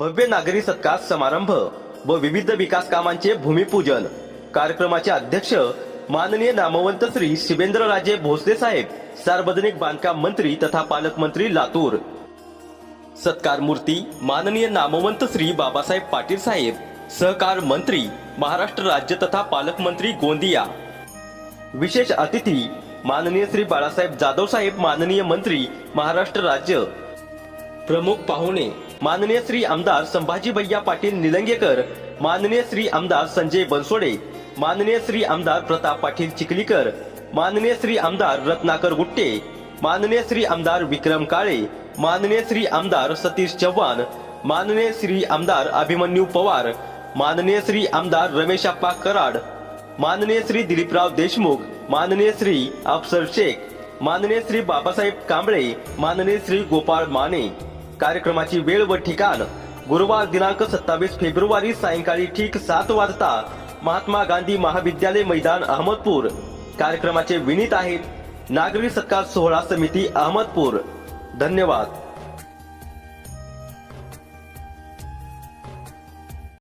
भव्य नागरी सत्कार समारंभ व विविध विकास कामांचे भूमिपूजन. कार्यक्रमाचे अध्यक्ष माननीय नामवंत श्री शिवेंद्रराजे भोसले साहेब सार्वजनिक बांधकाम मंत्री तथा पालकमंत्री लातूर. सत्कार मूर्ती माननीय नामवंत श्री बाबासाहेब पाटील साहेब सहकार मंत्री महाराष्ट्र राज्य तथा पालकमंत्री गोंदिया. विशेष अतिथी माननीय श्री बाळासाहेब जाधव साहेब माननीय मंत्री महाराष्ट्र राज्य. प्रमुख पाहुणे माननीय श्री आमदार संभाजी भैया पाटील निलंगेकर माननीय श्री आमदार संजय बनसोडे माननीय श्री आमदार प्रताप पाटील चिखलीकर माननीय श्री आमदार रत्नाकर गुट्टे माननीय श्री आमदार विक्रम काळे माननीय श्री आमदार सतीश चव्हाण माननीय श्री आमदार अभिमन्यू पवार माननीय श्री आमदार रमेश अप्पा कराड माननीय श्री दिलीपराव देशमुख माननीय श्री अफसर शेख माननीय श्री बाबासाहेब कांबळे माननीय श्री गोपाळ माने कार्यक्रमाची वेळ व ठिकाण. गुरुवार दिनांक सत्तावीस फेब्रुवारी सायंकाळी ठीक सात वाजता महात्मा गांधी महाविद्यालय मैदान अहमदपूर. कार्यक्रमाचे विनीत आहेत नागरी सत्कार सोहळा समिती अहमदपूर. धन्यवाद.